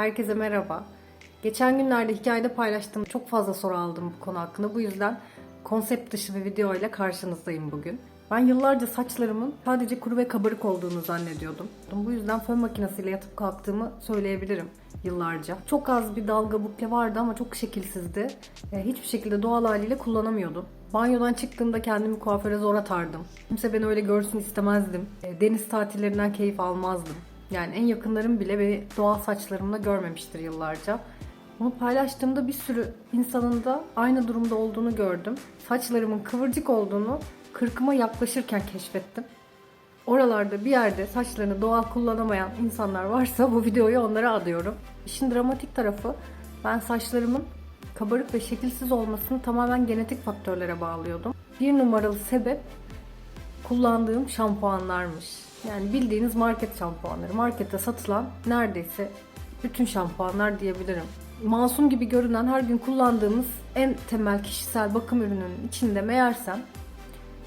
Herkese merhaba. Geçen günlerde hikayede paylaştığım çok fazla soru aldım bu konu hakkında. Bu yüzden konsept dışı bir video ile karşınızdayım bugün. Ben yıllarca saçlarımın sadece kuru ve kabarık olduğunu zannediyordum. Bu yüzden fön makinesiyle yatıp kalktığımı söyleyebilirim yıllarca. Çok az bir dalga bukle vardı ama çok şekilsizdi. E, Hiçbir şekilde doğal haliyle kullanamıyordum. Banyodan çıktığımda kendimi kuaföre zor atardım. Kimse beni öyle görsün istemezdim. E, Deniz tatillerinden keyif almazdım. Yani en yakınlarım bile beni doğal saçlarımla görmemiştir yıllarca. Bunu paylaştığımda bir sürü insanın da aynı durumda olduğunu gördüm. Saçlarımın kıvırcık olduğunu kırkıma yaklaşırken keşfettim. Oralarda bir yerde saçlarını doğal kullanamayan insanlar varsa bu videoyu onlara adıyorum. İşin dramatik tarafı ben saçlarımın kabarık ve şekilsiz olmasını tamamen genetik faktörlere bağlıyordum. Bir numaralı sebep kullandığım şampuanlarmış. Yani bildiğiniz market şampuanları. Markette satılan neredeyse bütün şampuanlar diyebilirim. Masum gibi görünen her gün kullandığımız en temel kişisel bakım ürününün içinde meğersem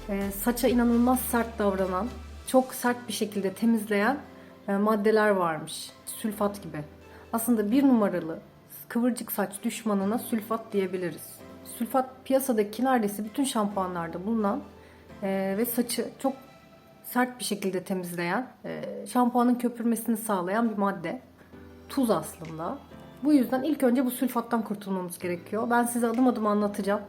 e, saça inanılmaz sert davranan, çok sert bir şekilde temizleyen e, maddeler varmış. Sülfat gibi. Aslında bir numaralı kıvırcık saç düşmanına sülfat diyebiliriz. Sülfat piyasadaki neredeyse bütün şampuanlarda bulunan e, ve saçı çok sert bir şekilde temizleyen, e, şampuanın köpürmesini sağlayan bir madde. Tuz aslında. Bu yüzden ilk önce bu sülfattan kurtulmamız gerekiyor. Ben size adım adım anlatacağım.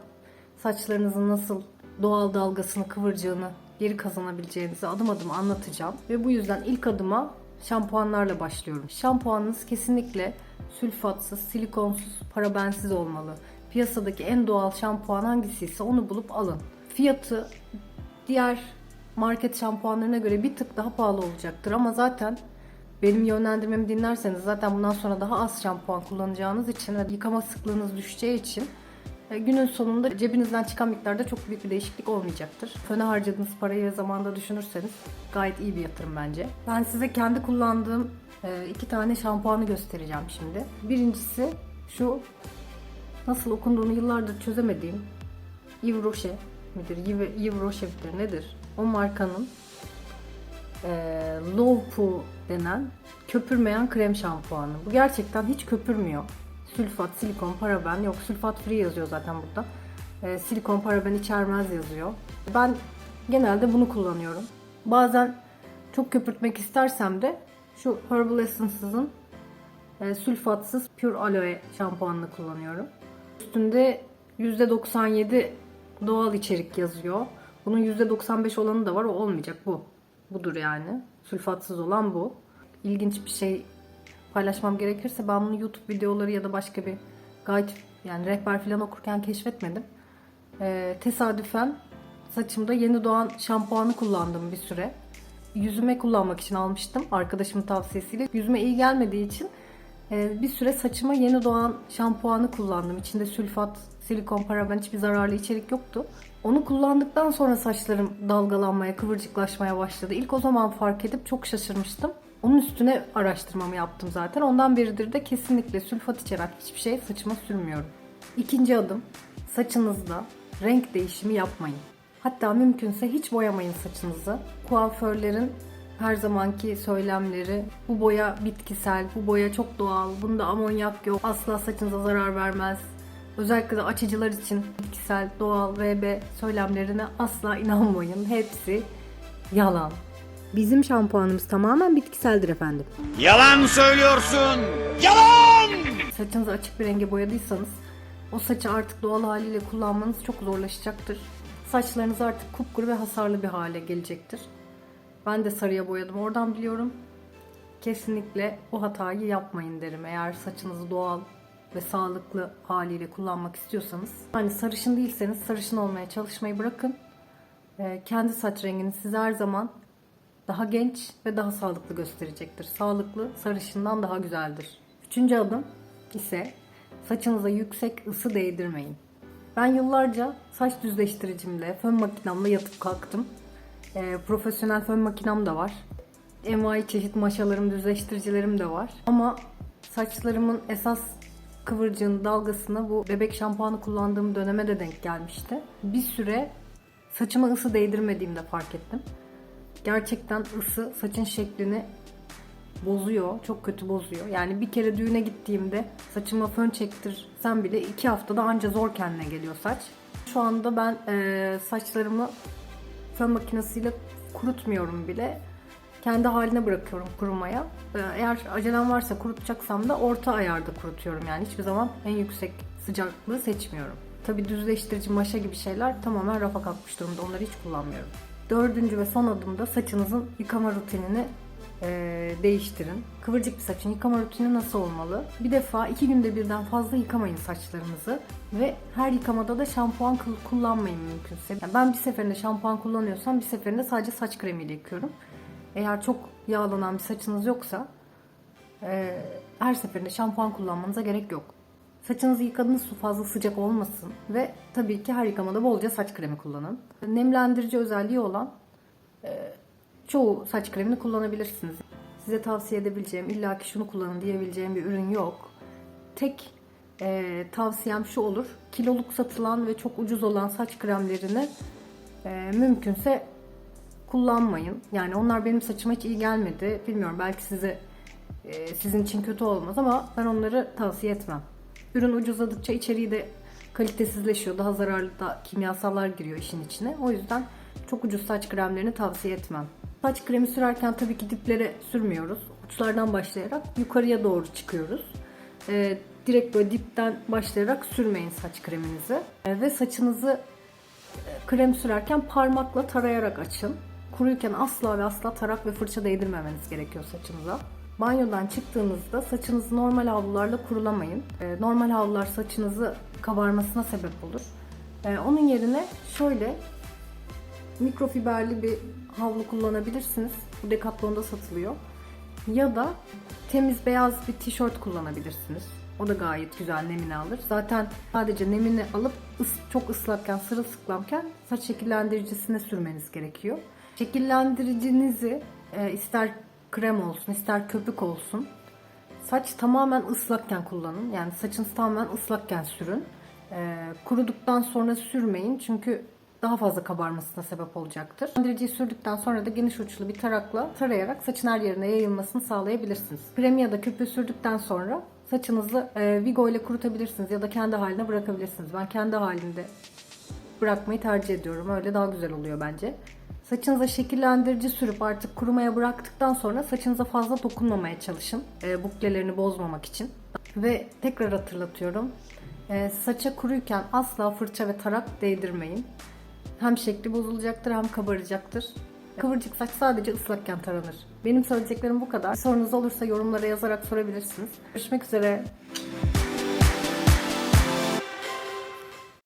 Saçlarınızın nasıl doğal dalgasını, kıvırcığını geri kazanabileceğinizi adım adım anlatacağım. Ve bu yüzden ilk adıma şampuanlarla başlıyorum. Şampuanınız kesinlikle sülfatsız, silikonsuz, parabensiz olmalı. Piyasadaki en doğal şampuan hangisiyse onu bulup alın. Fiyatı diğer market şampuanlarına göre bir tık daha pahalı olacaktır ama zaten benim yönlendirmemi dinlerseniz zaten bundan sonra daha az şampuan kullanacağınız için ve yıkama sıklığınız düşeceği için e, günün sonunda cebinizden çıkan miktarda çok büyük bir değişiklik olmayacaktır. Föne harcadığınız parayı ve zamanda düşünürseniz gayet iyi bir yatırım bence. Ben size kendi kullandığım e, iki tane şampuanı göstereceğim şimdi. Birincisi şu nasıl okunduğunu yıllardır çözemediğim Yves Rocher midir? Yves, Rocher midir? Nedir? O markanın e, Low Poo denen köpürmeyen krem şampuanı. Bu gerçekten hiç köpürmüyor. Sülfat, silikon, paraben yok. Sülfat free yazıyor zaten burada. E, silikon, paraben içermez yazıyor. Ben genelde bunu kullanıyorum. Bazen çok köpürtmek istersem de şu Herbal Essence'ın e, sülfatsız Pure Aloe şampuanını kullanıyorum. Üstünde %97 doğal içerik yazıyor. Bunun %95 olanı da var. O olmayacak bu. Budur yani. Sülfatsız olan bu. İlginç bir şey paylaşmam gerekirse ben bunu YouTube videoları ya da başka bir guide yani rehber falan okurken keşfetmedim. Ee, tesadüfen saçımda yeni doğan şampuanı kullandım bir süre. Yüzüme kullanmak için almıştım arkadaşımın tavsiyesiyle. Yüzüme iyi gelmediği için e, bir süre saçıma yeni doğan şampuanı kullandım. İçinde sülfat, silikon, paraben hiçbir zararlı içerik yoktu. Onu kullandıktan sonra saçlarım dalgalanmaya, kıvırcıklaşmaya başladı. İlk o zaman fark edip çok şaşırmıştım. Onun üstüne araştırmamı yaptım zaten. Ondan beridir de kesinlikle sülfat içeren hiçbir şey saçıma sürmüyorum. İkinci adım, saçınızda renk değişimi yapmayın. Hatta mümkünse hiç boyamayın saçınızı. Kuaförlerin her zamanki söylemleri bu boya bitkisel, bu boya çok doğal, bunda amonyak yok, asla saçınıza zarar vermez. Özellikle de açıcılar için bitkisel, doğal, VB söylemlerine asla inanmayın. Hepsi yalan. Bizim şampuanımız tamamen bitkiseldir efendim. Yalan söylüyorsun. Yalan! Saçınızı açık bir renge boyadıysanız o saçı artık doğal haliyle kullanmanız çok zorlaşacaktır. Saçlarınız artık kupkuru ve hasarlı bir hale gelecektir. Ben de sarıya boyadım oradan biliyorum. Kesinlikle o hatayı yapmayın derim eğer saçınızı doğal ve sağlıklı haliyle kullanmak istiyorsanız. Hani sarışın değilseniz sarışın olmaya çalışmayı bırakın. Ee, kendi saç renginiz size her zaman daha genç ve daha sağlıklı gösterecektir. Sağlıklı sarışından daha güzeldir. Üçüncü adım ise saçınıza yüksek ısı değdirmeyin. Ben yıllarca saç düzleştiricimle, fön makinamla yatıp kalktım. Ee, profesyonel fön makinam da var. Envai çeşit maşalarım, düzleştiricilerim de var. Ama saçlarımın esas kıvırcığın dalgasına bu bebek şampuanı kullandığım döneme de denk gelmişti. Bir süre saçıma ısı değdirmediğimde fark ettim. Gerçekten ısı saçın şeklini bozuyor. Çok kötü bozuyor. Yani bir kere düğüne gittiğimde saçıma fön çektirsem bile iki haftada anca zor kendine geliyor saç. Şu anda ben e, saçlarımı fön makinesiyle kurutmuyorum bile. Kendi haline bırakıyorum kurumaya. Ee, Eğer acelem varsa kurutacaksam da orta ayarda kurutuyorum yani. Hiçbir zaman en yüksek sıcaklığı seçmiyorum. Tabi düzleştirici, maşa gibi şeyler tamamen rafa kalkmış durumda. Onları hiç kullanmıyorum. Dördüncü ve son adımda saçınızın yıkama rutinini eee, değiştirin. Kıvırcık bir saçın yıkama rutini nasıl olmalı? Bir defa iki günde birden fazla yıkamayın saçlarınızı ve her yıkamada da şampuan kul- kullanmayın mümkünse. Yani ben bir seferinde şampuan kullanıyorsam bir seferinde sadece saç kremiyle yıkıyorum. Eğer çok yağlanan bir saçınız yoksa eee, her seferinde şampuan kullanmanıza gerek yok. Saçınızı yıkadığınız su fazla sıcak olmasın ve tabii ki her yıkamada bolca saç kremi kullanın. Nemlendirici özelliği olan çoğu saç kremini kullanabilirsiniz. Size tavsiye edebileceğim, illaki şunu kullanın diyebileceğim bir ürün yok. Tek e, tavsiyem şu olur. Kiloluk satılan ve çok ucuz olan saç kremlerini e, mümkünse kullanmayın. Yani onlar benim saçıma hiç iyi gelmedi. Bilmiyorum belki size e, sizin için kötü olmaz ama ben onları tavsiye etmem. Ürün ucuzladıkça içeriği de kalitesizleşiyor. Daha zararlı da kimyasallar giriyor işin içine. O yüzden çok ucuz saç kremlerini tavsiye etmem. Saç kremi sürerken tabii ki diplere sürmüyoruz. Uçlardan başlayarak yukarıya doğru çıkıyoruz. E, direkt böyle dipten başlayarak sürmeyin saç kreminizi. E, ve saçınızı krem sürerken parmakla tarayarak açın. Kuruyken asla ve asla tarak ve fırça değdirmemeniz gerekiyor saçınıza. Banyodan çıktığınızda saçınızı normal havlularla kurulamayın. Ee, normal havlular saçınızı kabarmasına sebep olur. Ee, onun yerine şöyle mikrofiberli bir havlu kullanabilirsiniz. Bu Decathlon'da satılıyor. Ya da temiz beyaz bir tişört kullanabilirsiniz. O da gayet güzel nemini alır. Zaten sadece nemini alıp çok ıslakken, sırılsıklamken saç şekillendiricisine sürmeniz gerekiyor. Şekillendiricinizi e, ister krem olsun, ister köpük olsun. Saç tamamen ıslakken kullanın. Yani saçınız tamamen ıslakken sürün. E, kuruduktan sonra sürmeyin çünkü daha fazla kabarmasına sebep olacaktır. Şekillendiriciyi sürdükten sonra da geniş uçlu bir tarakla tarayarak saçın her yerine yayılmasını sağlayabilirsiniz. Kremi ya da köpüğü sürdükten sonra saçınızı e, Vigo ile kurutabilirsiniz ya da kendi haline bırakabilirsiniz. Ben kendi halinde bırakmayı tercih ediyorum. Öyle daha güzel oluyor bence. Saçınıza şekillendirici sürüp artık kurumaya bıraktıktan sonra saçınıza fazla dokunmamaya çalışın. E, buklelerini bozmamak için. Ve tekrar hatırlatıyorum. E, saça kuruyken asla fırça ve tarak değdirmeyin. Hem şekli bozulacaktır hem kabaracaktır. Kıvırcık saç sadece ıslakken taranır. Benim söyleyeceklerim bu kadar. Sorunuz olursa yorumlara yazarak sorabilirsiniz. Görüşmek üzere.